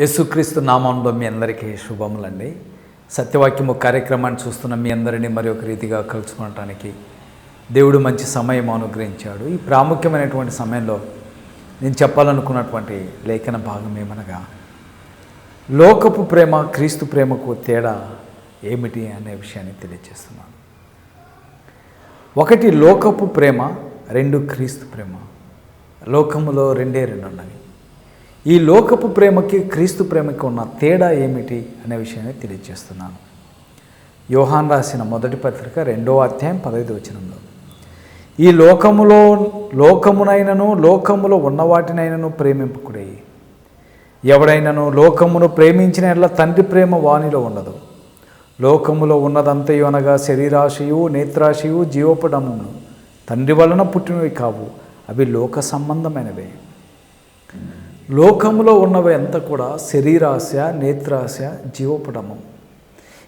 యేసుక్రీస్తు నామంలో మీ అందరికీ శుభములండి. సత్యవాక్యము కార్యక్రమాన్ని చూస్తున్న మీ అందరినీ మరి ఒక రీతిగా కలుసుకోవటానికి దేవుడు మంచి సమయం అనుగ్రహించాడు. ఈ ప్రాముఖ్యమైనటువంటి సమయంలో నేను చెప్పాలనుకున్నటువంటి లేఖన భాగం ఏమనగా లోకపు ప్రేమ క్రీస్తు ప్రేమకు తేడా ఏమిటి అనే విషయాన్ని తెలియజేస్తున్నాను. ఒకటి లోకపు ప్రేమ రెండు క్రీస్తు ప్రేమ. లోకములో రెండే రెండు ఉన్నాయి ఈ లోకపు ప్రేమకి క్రీస్తు ప్రేమకి ఉన్న తేడా ఏమిటి అనే విషయాన్ని తెలియజేస్తున్నాను. యోహాన్ రాసిన మొదటి పత్రిక రెండో అధ్యాయం పదహైదు వచనంలో ఈ లోకములో లోకమునైనను లోకములో ఉన్న వాటినైనను ప్రేమింపకుడే. ఎవడైనను లోకమును ప్రేమించిన ఎడల తండ్రి ప్రేమ వాణిలో ఉండదు. లోకములో ఉన్నదంతయు అనగా శరీరాశయు నేత్రాశయు జీవపడమును. తండ్రి వలన పుట్టినవి కావు అవి లోక సంబంధమైనవే. లోకములో ఉన్నవి అంతా కూడా శరీరాశ నేత్రాశ జీవపడము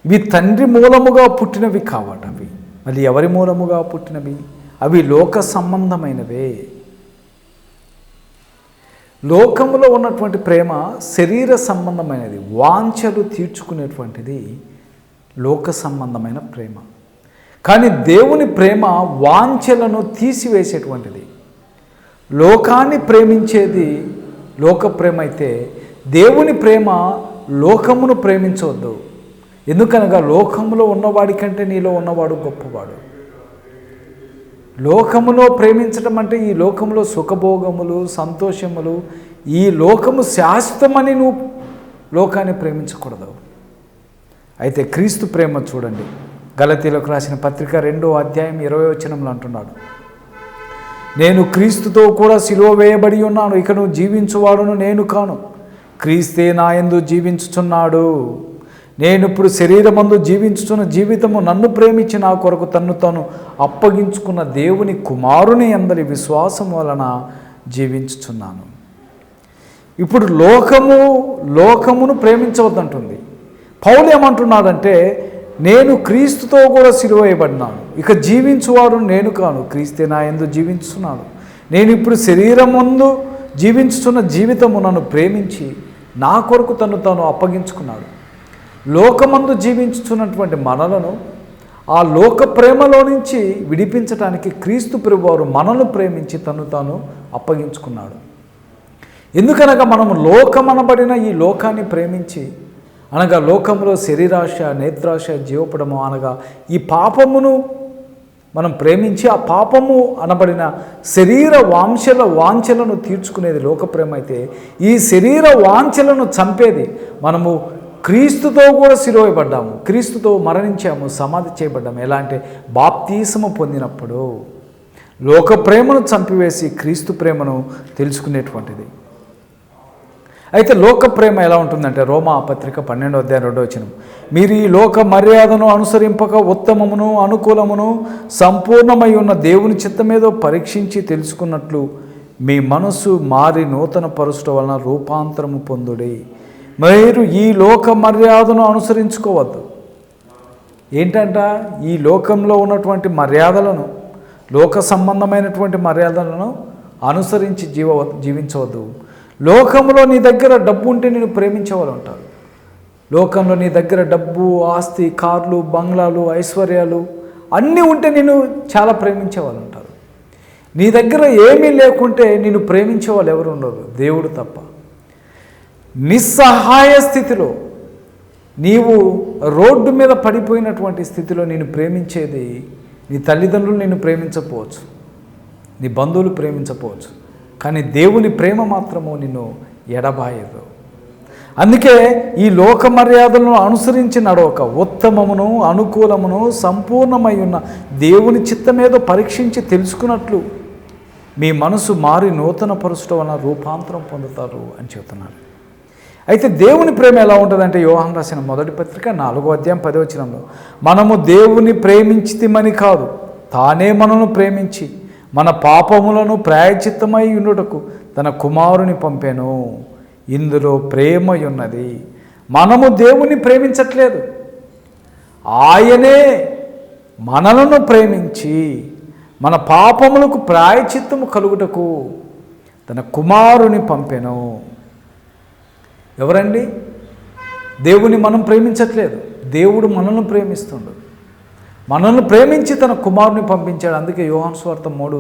ఇవి తండ్రి మూలముగా పుట్టినవి కావటవి మళ్ళీ ఎవరి మూలముగా పుట్టినవి? అవి లోక సంబంధమైనవే. లోకములో ఉన్నటువంటి ప్రేమ శరీర సంబంధమైనది. వాంఛలు తీర్చుకునేటువంటిది లోక సంబంధమైన ప్రేమ. కానీ దేవుని ప్రేమ వాంఛలను తీసివేసేటువంటిది. లోకాన్ని ప్రేమించేది లోక ప్రేమ అయితే దేవుని ప్రేమ లోకమును ప్రేమించవద్దు. ఎందుకనగా లోకములో ఉన్నవాడి కంటే నీలో ఉన్నవాడు గొప్పవాడు. లోకములో ప్రేమించడం అంటే ఈ లోకములో సుఖభోగములు సంతోషములు ఈ లోకము శాశ్వతమని నువ్వు లోకాన్ని ప్రేమించకూడదు. అయితే క్రీస్తు ప్రేమ చూడండి. గలతీలకు రాసిన పత్రిక రెండో అధ్యాయం ఇరవై వచనంలో అంటున్నాడు. నేను క్రీస్తుతో కూడా సిలువ వేయబడి ఉన్నాను. ఇక నువ్వు జీవించువాడును నేను కాను. క్రీస్తే నాయందు జీవించుచున్నాడు. నేను ఇప్పుడు శరీరమందు జీవించుచున్న జీవితము నన్ను ప్రేమించి నా కొరకు తన్ను తను అప్పగించుకున్న దేవుని కుమారుని అందరి విశ్వాసం వలన జీవించుచున్నాను. ఇప్పుడు లోకము లోకమును ప్రేమించవద్దంటుంది. పౌలు ఏమంటున్నాడంటే నేను క్రీస్తుతో కూడా సిలువేయబడినాను ఇక జీవించువాడు నేను కాను క్రీస్తే నా ఎందు జీవించున్నాడు నేను ఇప్పుడు శరీరం ముందు జీవించుతున్న జీవితము నన్ను ప్రేమించి నా కొరకు తను తాను అప్పగించుకున్నాడు. లోకమందు జీవించుతున్నటువంటి మనలను ఆ లోక ప్రేమలో నుంచి విడిపించడానికి క్రీస్తు ప్రభువారు మనను ప్రేమించి తను తాను అప్పగించుకున్నాడు. ఎందుకనగా మనము లోకమనబడిన ఈ లోకాన్ని ప్రేమించి అనగా లోకంలో శరీరాశ నేత్రాశ జీవపడము అనగా ఈ పాపమును మనం ప్రేమించి ఆ పాపము అనబడిన శరీర వాంఛల వాంఛలను తీర్చుకునేది లోకప్రేమ అయితే ఈ శరీర వాంఛలను చంపేది మనము క్రీస్తుతో కూడా సిలువైపడ్డాము క్రీస్తుతో మరణించాము సమాధి చేయబడ్డాము. ఎలా అంటే బాప్తీసము పొందినప్పుడు. లోక ప్రేమను చంపివేసి క్రీస్తు ప్రేమను తెలుసుకునేటువంటిది. అయితే లోక ప్రేమ ఎలా ఉంటుందంటే రోమా పత్రిక పన్నెండో అధ్యాయం రెండో వచ్చిన మీరు ఈ లోక మర్యాదను అనుసరింపక ఉత్తమమును అనుకూలమును సంపూర్ణమై ఉన్న దేవుని చిత్తమేదో పరీక్షించి తెలుసుకున్నట్లు మీ మనసు మారి నూతన పరుచుట వలన రూపాంతరము పొందుడి. మీరు ఈ లోక మర్యాదను అనుసరించుకోవద్దు. ఏంటంట? ఈ లోకంలో ఉన్నటువంటి మర్యాదలను లోక సంబంధమైనటువంటి మర్యాదలను అనుసరించి జీవ జీవించవద్దు. లోకంలో నీ దగ్గర డబ్బు ఉంటే నేను ప్రేమించేవాళ్ళు ఉంటారు. లోకంలో నీ దగ్గర డబ్బు ఆస్తి కార్లు బంగ్లాలు ఐశ్వర్యాలు అన్నీ ఉంటే నేను చాలా ప్రేమించేవాళ్ళు ఉంటారు. నీ దగ్గర ఏమీ లేకుంటే నేను ప్రేమించే వాళ్ళు ఎవరు ఉండరు. దేవుడు తప్ప. నిస్సహాయ స్థితిలో నీవు రోడ్డు మీద పడిపోయినటువంటి స్థితిలో నేను ప్రేమించేది నీ తల్లిదండ్రులు నేను ప్రేమించకపోవచ్చు. నీ బంధువులు ప్రేమించకపోవచ్చు. కానీ దేవుని ప్రేమ మాత్రము నిన్ను ఎడబాయదు. అందుకే ఈ లోక మర్యాదలను అనుసరించి నడవక ఉత్తమమును అనుకూలమును సంపూర్ణమై ఉన్న దేవుని చిత్తమేదో పరీక్షించి తెలుసుకున్నట్లు మీ మనసు మారి నూతన పరుచుట వలన రూపాంతరం పొందుతారు అని చెబుతున్నారు. అయితే దేవుని ప్రేమ ఎలా ఉంటుందంటే యోహన్ రాసిన మొదటి పత్రిక నాలుగో అధ్యాయం పదవచనంలో మనము దేవుని ప్రేమించితిమని కాదు తానే మనను ప్రేమించి మన పాపములను ప్రాయచిత్తమై ఉండుటకు తన కుమారుని పంపాను. ఇందులో ప్రేమ ఉన్నది మనము దేవుని ప్రేమించట్లేదు. ఆయనే మనలను ప్రేమించి మన పాపములకు ప్రాయచిత్తము కలుగుటకు తన కుమారుని పంపెను. ఎవరండి? దేవుని మనం ప్రేమించట్లేదు. దేవుడు మనల్ని ప్రేమిస్తుండు. మనల్ని ప్రేమించి తన కుమారుని పంపించాడు. అందుకే యోహాన్ స్వార్థ మూడు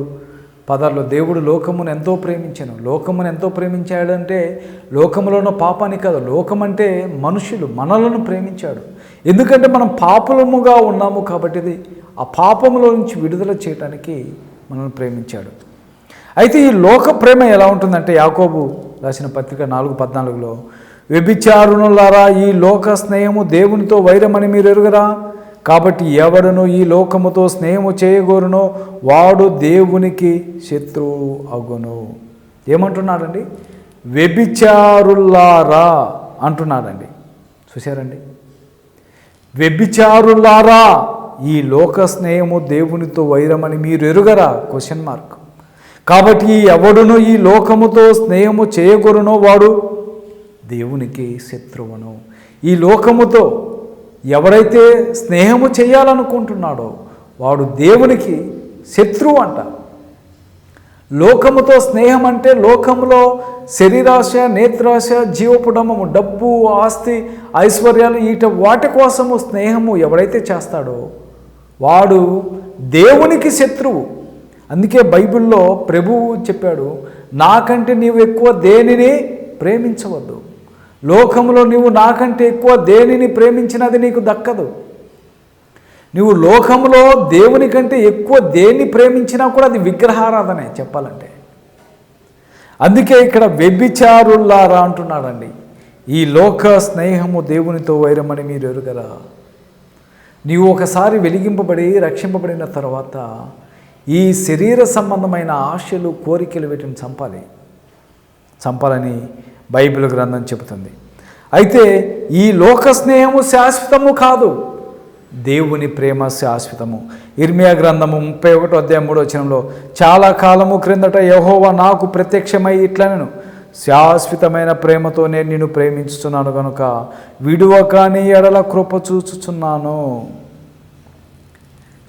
పదాల్లో దేవుడు లోకమును ఎంతో ప్రేమించాను. లోకమును ఎంతో ప్రేమించాడంటే లోకములో ఉన్న పాపాన్ని కాదు లోకం అంటే మనుషులు మనలను ప్రేమించాడు. ఎందుకంటే మనం పాపలముగా ఉన్నాము కాబట్టి ఆ పాపములో నుంచి విడుదల చేయడానికి మనల్ని ప్రేమించాడు. అయితే ఈ లోక ప్రేమ ఎలా ఉంటుందంటే యాకోబు రాసిన పత్రిక నాలుగు పద్నాలుగులో వ్యభిచారుణులారా ఈ లోక స్నేహము దేవునితో వైరమని మీరు ఎరుగరా? కాబట్టి ఎవరును ఈ లోకముతో స్నేహము చేయగోరునో వాడు దేవునికి శత్రువు అగును. ఏమంటున్నాడండి? వ్యభిచారులారా అంటున్నాడండి. చూశారండి? వ్యభిచారులారా ఈ లోక స్నేహము దేవునితో వైరమని మీరు ఎరుగరా? క్వశ్చన్ మార్క్ కాబట్టి ఎవడును ఈ లోకముతో స్నేహము చేయగొరునో వాడు దేవునికి శత్రువును. ఈ లోకముతో ఎవరైతే స్నేహము చేయాలనుకుంటున్నాడో వాడు దేవునికి శత్రువు అంట. లోకముతో స్నేహం అంటే లోకంలో శరీరాశ నేత్రాశ జీవపుడమము డబ్బు ఆస్తి ఐశ్వర్యాలు ఈట వాటి కోసము స్నేహము ఎవడైతే చేస్తాడో వాడు దేవునికి శత్రువు. అందుకే బైబిల్లో ప్రభువు చెప్పాడు నాకంటే నీవు ఎక్కువ దేనిని ప్రేమించవద్దు. లోకంలో నీవు నాకంటే ఎక్కువ దేనిని ప్రేమించినది నీకు దక్కదు. నువ్వు లోకంలో దేవుని కంటే ఎక్కువ దేన్ని ప్రేమించినా కూడా అది విగ్రహారాధనే చెప్పాలంటే. అందుకే ఇక్కడ వ్యభిచారుల్లారా అంటున్నాడండి. ఈ లోక స్నేహము దేవునితో వైరమని మీరు ఎరుగరా? నీవు ఒకసారి వెలిగింపబడి రక్షింపబడిన తర్వాత ఈ శరీర సంబంధమైన ఆశలు కోరికలు వీటిని చంపాలి. చంపాలని బైబిల్ గ్రంథం చెబుతుంది. అయితే ఈ లోక స్నేహము శాశ్వతము కాదు. దేవుని ప్రేమ శాశ్వతము. ఇర్మియా గ్రంథము ముప్పై ఒకటో అధ్యాయం మూడో వచనంలో చాలా కాలము క్రిందట యహోవా నాకు ప్రత్యక్షమై ఇట్లనను శాశ్వతమైన ప్రేమతో నేను నిన్ను ప్రేమించుతున్నాను కనుక విడువ కాని ఎడల కృప చూచుచున్నాను.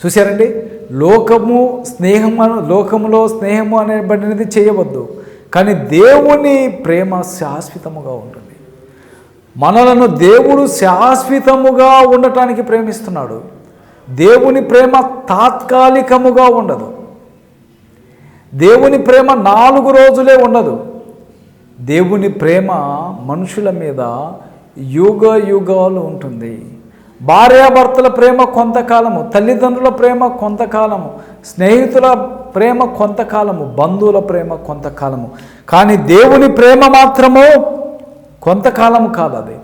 చూశారండి? లోకము స్నేహం లోకములో స్నేహము అనేబడినది చేయవద్దు. కానీ దేవుని ప్రేమ శాశ్వతముగా ఉంటుంది. మనలను దేవుడు శాశ్వతముగా ఉండటానికి ప్రేమిస్తున్నాడు. దేవుని ప్రేమ తాత్కాలికముగా ఉండదు. దేవుని ప్రేమ నాలుగు రోజులే ఉండదు. దేవుని ప్రేమ మనుషుల మీద యుగ యుగాలు ఉంటుంది. భార్యాభర్తల ప్రేమ కొంతకాలము తల్లిదండ్రుల ప్రేమ కొంతకాలము స్నేహితుల ప్రేమ కొంతకాలము బంధువుల ప్రేమ కొంతకాలము. కానీ దేవుని ప్రేమ మాత్రము కొంతకాలము కాదు అది.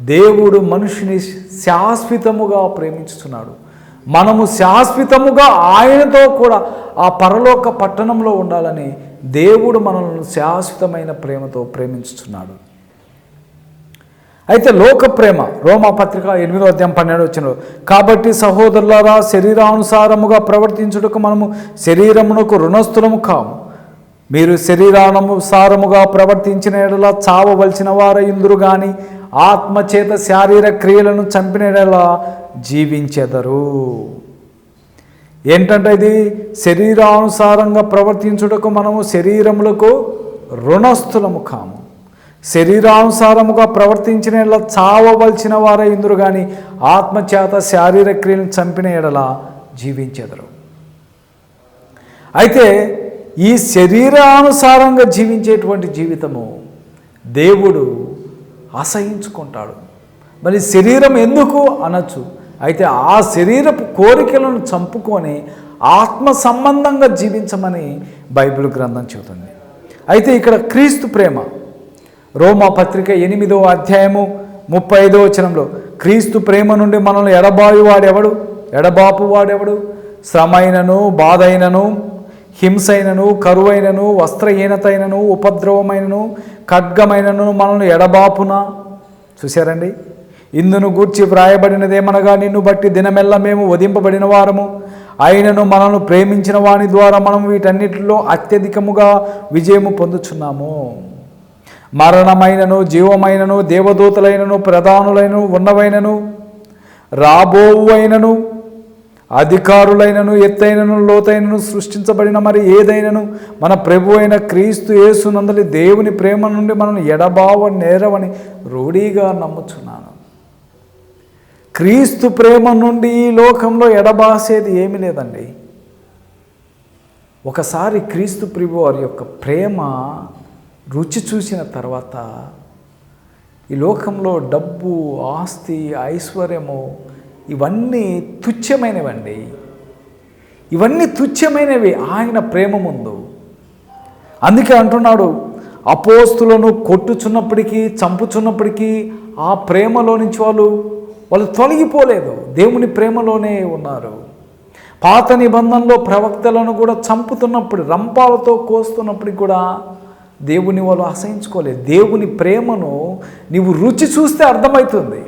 దేవుడు మనిషిని శాశ్వతముగా ప్రేమించుతున్నాడు. మనము శాశ్వతముగా ఆయనతో కూడా ఆ పరలోక పట్టణంలో ఉండాలని దేవుడు మనల్ని శాశ్వతమైన ప్రేమతో ప్రేమించుతున్నాడు. అయితే లోక ప్రేమ రోమా పత్రిక ఎనిమిదో అధ్యాయం పన్నెండు వచ్చిన కాబట్టి సహోదరులారా శరీరానుసారముగా ప్రవర్తించుటకు మనము శరీరమునకు రుణస్థులము కాము. మీరు శరీరానుసారముగా ప్రవర్తించిన ఎడల చావవలసిన వారు ఇందురు కానీ ఆత్మచేత శారీర క్రియలను చంపిన ఎడలా జీవించెదరు. ఏంటంటే ఇది? శరీరానుసారంగా ప్రవర్తించుటకు మనము శరీరములకు రుణస్థులము కాము. శరీరానుసారముగా ప్రవర్తించిన ఎడల చావవలసిన వారే ఇందురు కానీ ఆత్మచేత శారీర క్రియలను చంపిన ఎడల జీవించెదరు. అయితే ఈ శరీరానుసారంగా జీవించేటువంటి జీవితము దేవుడు అసహించుకుంటాడు. మరి శరీరం ఎందుకు అనొచ్చు? అయితే ఆ శరీరపు కోరికలను చంపుకొని ఆత్మ సంబంధంగా జీవించమని బైబిల్ గ్రంథం చెబుతుంది. అయితే ఇక్కడ క్రీస్తు ప్రేమ రోమా పత్రిక ఎనిమిదో అధ్యాయము ముప్పై ఐదో వచనంలో క్రీస్తు ప్రేమ నుండి మనల్ని ఎడబాయి వాడెవడు? ఎడబాపు వాడెవడు? శ్రమైనను బాధైనను హింసైనను కరువైనను వస్త్రహీనతైనను ఉపద్రవమైనను ఖడ్గమైనను మనల్ని ఎడబాపునా? చూశారండి? ఇందును గూర్చి వ్రాయబడినదేమనగా నిన్ను బట్టి దినమెల్ల మేము వధింపబడిన వారము. ఆయనను మనల్ని ప్రేమించిన వాని ద్వారా మనం వీటన్నిటిలో అత్యధికముగా విజయము పొందుచున్నాము. మరణమైనను జీవమైనను దేవదూతలైనను ప్రధానులైనను ఉన్నవైనను రాబోవు అయినను అధికారులైనను ఎత్తైనను లోతైనను సృష్టించబడిన మరి ఏదైనను మన ప్రభు అయిన క్రీస్తు యేసునందలి దేవుని ప్రేమ నుండి మనం ఎడబావ నేరవని రూఢీగా నమ్ముచున్నాను. క్రీస్తు ప్రేమ నుండి ఈ లోకంలో ఎడబాసేది ఏమీ లేదండి. ఒకసారి క్రీస్తు ప్రభు వారి యొక్క ప్రేమ రుచి చూసిన తర్వాత ఈ లోకంలో డబ్బు ఆస్తి ఐశ్వర్యము ఇవన్నీ తుచ్చమైనవండి ఇవన్నీ తుచ్చమైనవి ఆయన ప్రేమ ముందు. అందుకే అంటున్నాడు అపోస్తులను కొట్టుచున్నప్పటికీ చంపుచున్నప్పటికీ ఆ ప్రేమలో నుంచి వాళ్ళు వాళ్ళు తొలగిపోలేదు. దేవుని ప్రేమలోనే ఉన్నారు. పాత నిబంధనలో ప్రవక్తలను కూడా చంపుతున్నప్పుడు రంపాలతో కోస్తున్నప్పటికి కూడా దేవుని వాళ్ళు ఆశయించుకోలేదు. దేవుని ప్రేమను నీవు రుచి చూస్తే అర్థమవుతుంది.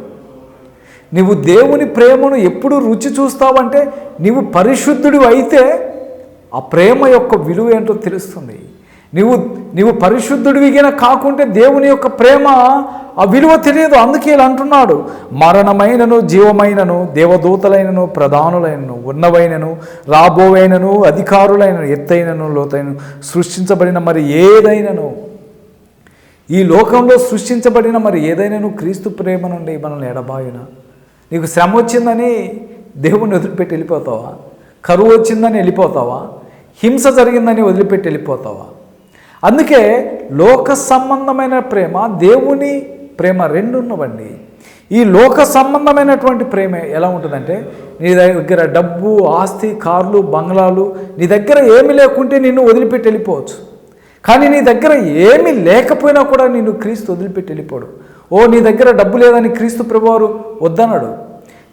నీవు దేవుని ప్రేమను ఎప్పుడు రుచి చూస్తావంటే నీవు పరిశుద్ధుడు అయితే ఆ ప్రేమ యొక్క విలువ ఏంటో తెలుస్తుంది. నీవు నీవు పరిశుద్ధుడివిగా కాకుంటే దేవుని యొక్క ప్రేమ ఆ విలువ తెలియదు. అందుకే ఇలా అంటున్నాడు. మరణమైనను జీవమైనను దేవదూతలైనను ప్రధానులైనను ఉన్నవైనను రాబోవైనను అధికారులైనను ఎత్తైనను లోతైన సృష్టించబడిన మరి ఏదైనను? ఈ లోకంలో సృష్టించబడిన మరి ఏదైనాను క్రీస్తు ప్రేమ నుండి మనల్ని ఎడబాయున? నీకు శ్రమ వచ్చిందని దేవుని వదిలిపెట్టి వెళ్ళిపోతావా? కరువు వచ్చిందని వెళ్ళిపోతావా? హింస జరిగిందని వదిలిపెట్టి వెళ్ళిపోతావా? అందుకే లోక సంబంధమైన ప్రేమ దేవుని ప్రేమ రెండు ఉన్నవండి. ఈ లోక సంబంధమైనటువంటి ప్రేమ ఎలా ఉంటుందంటే నీ దగ్గర డబ్బు ఆస్తి కార్లు బంగ్లాలు నీ దగ్గర ఏమి లేకుంటే నిన్ను వదిలిపెట్టి వెళ్ళిపోవచ్చు. కానీ నీ దగ్గర ఏమీ లేకపోయినా కూడా నిన్ను క్రీస్తు వదిలిపెట్టి వెళ్ళిపోడు. ఓ నీ దగ్గర డబ్బు లేదని క్రీస్తు ప్రభువారు వద్దన్నాడు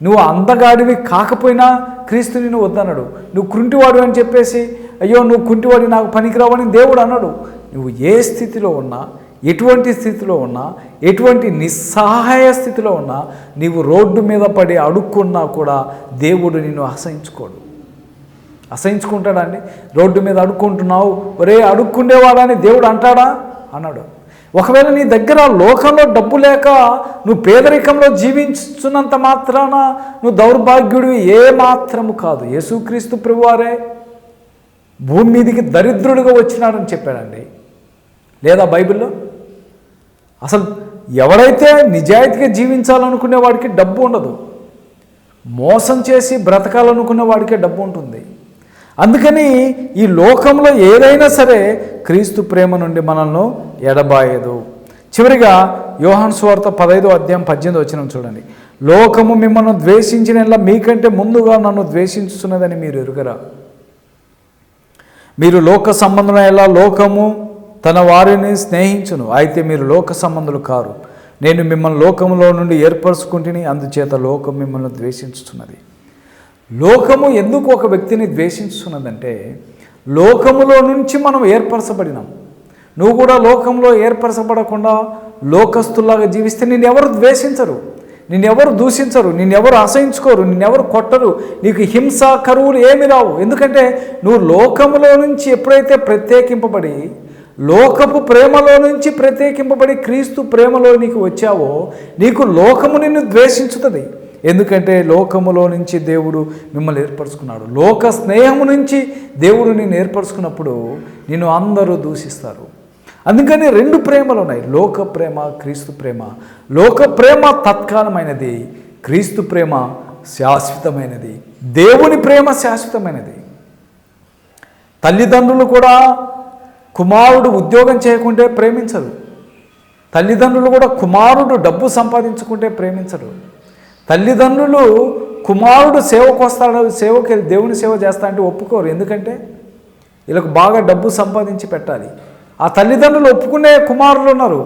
నువ్వు అందగాడివి కాకపోయినా క్రీస్తు నిన్ను వద్దన్నాడు. నువ్వు కుంటివాడు అని చెప్పేసి అయ్యో నువ్వు కుంటివాడి నాకు పనికిరావని దేవుడు అన్నాడు. నువ్వు ఏ స్థితిలో ఉన్నా ఎటువంటి స్థితిలో ఉన్నా ఎటువంటి నిస్సహాయ స్థితిలో ఉన్నా నీవు రోడ్డు మీద పడి అడుక్కున్నా కూడా దేవుడు నిన్ను అసహించుకోడు. అసహించుకుంటాడండి రోడ్డు మీద అడుక్కుంటున్నావు ఒరే అడుక్కుండేవాడని దేవుడు అంటాడా? అన్నాడు. ఒకవేళ నీ దగ్గర లోకంలో డబ్బు లేక నువ్వు పేదరికంలో జీవించున్నంత మాత్రాన నువ్వు దౌర్భాగ్యుడివి ఏ మాత్రము కాదు. యేసుక్రీస్తు ప్రభువారే భూమి మీదికి దరిద్రుడిగా వచ్చినాడని చెప్పాడండి. లేదా బైబిల్లో? అసలు ఎవడైతే నిజాయితీగా జీవించాలనుకునే వాడికి డబ్బు ఉండదు మోసం చేసి బ్రతకాలనుకునే వాడికే డబ్బు ఉంటుంది. అందుకని ఈ లోకంలో ఏదైనా సరే క్రీస్తు ప్రేమ నుండి మనల్ని ఎడబాయదు. చివరిగా యోహాన్ స్వార్త పదైదో అధ్యాయం పద్దెనిమిది వచ్చిన చూడండి. లోకము మిమ్మల్ని ద్వేషించిన మీకంటే ముందుగా నన్ను ద్వేషించుతున్నదని మీరు ఎరుగరా? మీరు లోక సంబంధమైన లోకము తన వారిని స్నేహించును. అయితే మీరు లోక సంబంధులు కారు. నేను మిమ్మల్ని లోకంలో నుండి ఏర్పరచుకుంటుని అందుచేత లోకం మిమ్మల్ని ద్వేషించుతున్నది లోకము ఎందుకు ఒక వ్యక్తిని ద్వేషించుకున్నదంటే లోకములో నుంచి మనం ఏర్పరచబడినాం. నువ్వు కూడా లోకంలో ఏర్పరచబడకుండా లోకస్తులాగా జీవిస్తే నేను ఎవరు ద్వేషించరు? నిన్నెవరు దూషించరు? నిన్నెవరు అసహించుకోరు? నిన్నెవరు కొట్టరు? నీకు హింస కరువులు ఏమి రావు. ఎందుకంటే నువ్వు లోకములో నుంచి ఎప్పుడైతే ప్రత్యేకింపబడి లోకపు ప్రేమలో నుంచి ప్రత్యేకింపబడి క్రీస్తు ప్రేమలో నీకు వచ్చావో నీకు లోకము నిన్ను ద్వేషించుతుంది. ఎందుకంటే లోకములో నుంచి దేవుడు మిమ్మల్ని ఏర్పరచుకున్నాడు. లోక స్నేహము నుంచి దేవుడు నిన్ను ఏర్పరచుకున్నప్పుడు నిన్ను అందరూ దూషిస్తారు. అందుకని రెండు ప్రేమలు ఉన్నాయి. లోక ప్రేమ క్రీస్తు ప్రేమ. లోక ప్రేమ తత్కాలమైనది క్రీస్తు ప్రేమ శాశ్వతమైనది. దేవుని ప్రేమ శాశ్వతమైనది. తల్లిదండ్రులు కూడా కుమారుడు ఉద్యోగం చేయకుంటే ప్రేమించరు. తల్లిదండ్రులు కూడా కుమారుడు డబ్బు సంపాదించుకుంటే ప్రేమించరు. తల్లిదండ్రులు కుమారుడు సేవకు వస్తాడు సేవకి దేవుని సేవ చేస్తా అంటే ఒప్పుకోరు. ఎందుకంటే వీళ్ళకు బాగా డబ్బు సంపాదించి పెట్టాలి. ఆ తల్లిదండ్రులు ఒప్పుకునే కుమారులు ఉన్నారు.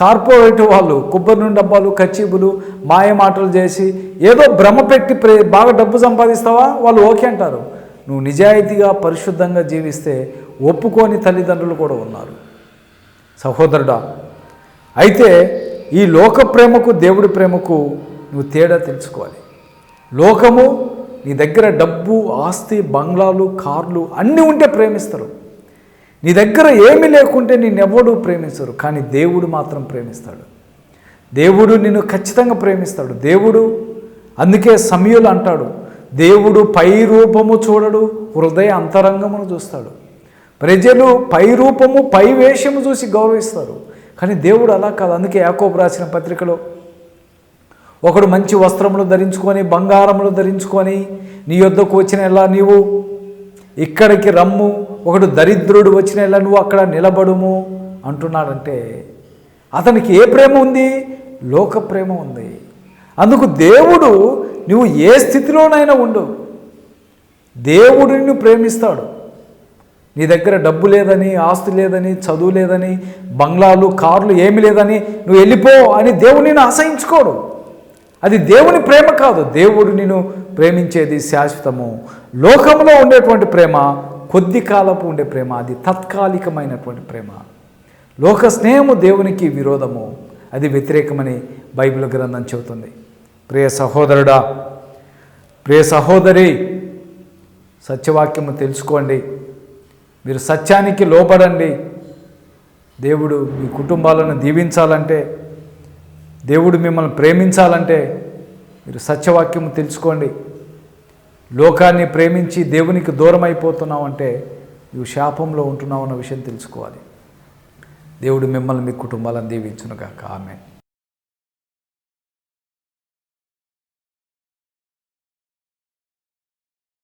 కార్పొరేట్ వాళ్ళు కొబ్బరి నూనె డబ్బాలు ఖర్చీబులు మాయ మాటలు చేసి ఏదో భ్రమ పెట్టి ప్రే బాగా డబ్బు సంపాదిస్తావా? వాళ్ళు ఓకే అంటారు. నువ్వు నిజాయితీగా పరిశుద్ధంగా జీవిస్తే ఒప్పుకోని తల్లిదండ్రులు కూడా ఉన్నారు. సహోదరుడా అయితే ఈ లోక ప్రేమకు దేవుడి ప్రేమకు నువ్వు తేడా తెలుసుకోవాలి. లోకము నీ దగ్గర డబ్బు ఆస్తి బంగ్లాలు కార్లు అన్నీ ఉంటే ప్రేమిస్తారు. నీ దగ్గర ఏమీ లేకుంటే నిన్నెవడు ప్రేమిస్తారు కానీ దేవుడు మాత్రం ప్రేమిస్తాడు. దేవుడు నిన్ను ఖచ్చితంగా ప్రేమిస్తాడు. దేవుడు అందుకే సమయులు అంటాడు దేవుడు పై రూపము చూడడు హృదయ అంతరంగమును చూస్తాడు. ప్రజలు పై రూపము పై వేషము చూసి గౌరవిస్తారు కానీ దేవుడు అలా కాదు. అందుకే యాకోబు రాసిన పత్రికలో ఒకడు మంచి వస్త్రములు ధరించుకొని బంగారములు ధరించుకొని నీ యొద్దకు వచ్చిన ఎలా నీవు? ఇక్కడికి రమ్ము ఒకడు దరిద్రుడు వచ్చిన ఎలా నువ్వు అక్కడ నిలబడుము? అంటున్నాడంటే అతనికి ఏ ప్రేమ ఉంది? లోక ప్రేమ ఉంది. అందుకు దేవుడు నువ్వు ఏ స్థితిలోనైనా ఉండు. దేవుడు నిన్ను ప్రేమిస్తాడు. నీ దగ్గర డబ్బు లేదని ఆస్తి లేదని చదువు లేదని బంగ్లాలు కార్లు ఏమి లేదని నువ్వు వెళ్ళిపో అని దేవుడు నిన్ను ఆశయించుకోడు. అది దేవుని ప్రేమ కాదు. దేవుడు నిన్ను ప్రేమించేది శాశ్వతము. లోకంలో ఉండేటువంటి ప్రేమ కొద్ది కాలపు ఉండే ప్రేమ అది తాత్కాలికమైనటువంటి ప్రేమ. లోక స్నేహము దేవునికి విరోధము. అది వ్యతిరేకమని బైబిల్ గ్రంథం చెబుతుంది. ప్రియ సహోదరుడా ప్రియ సహోదరి సత్యవాక్యము తెలుసుకోండి. మీరు సత్యానికి లోపడండి దేవుడు మీ కుటుంబాలను దీవించాలంటే దేవుడు మిమ్మల్ని ప్రేమించాలంటే మీరు సత్యవాక్యం తెలుసుకోండి. లోకాన్ని ప్రేమించి దేవునికి దూరం అయిపోతున్నావు అంటే నువ్వు శాపంలో ఉంటున్నావు అన్న విషయం తెలుసుకోవాలి. దేవుడు మిమ్మల్ని మీ కుటుంబాలను దీవించునుగాక. ఆమె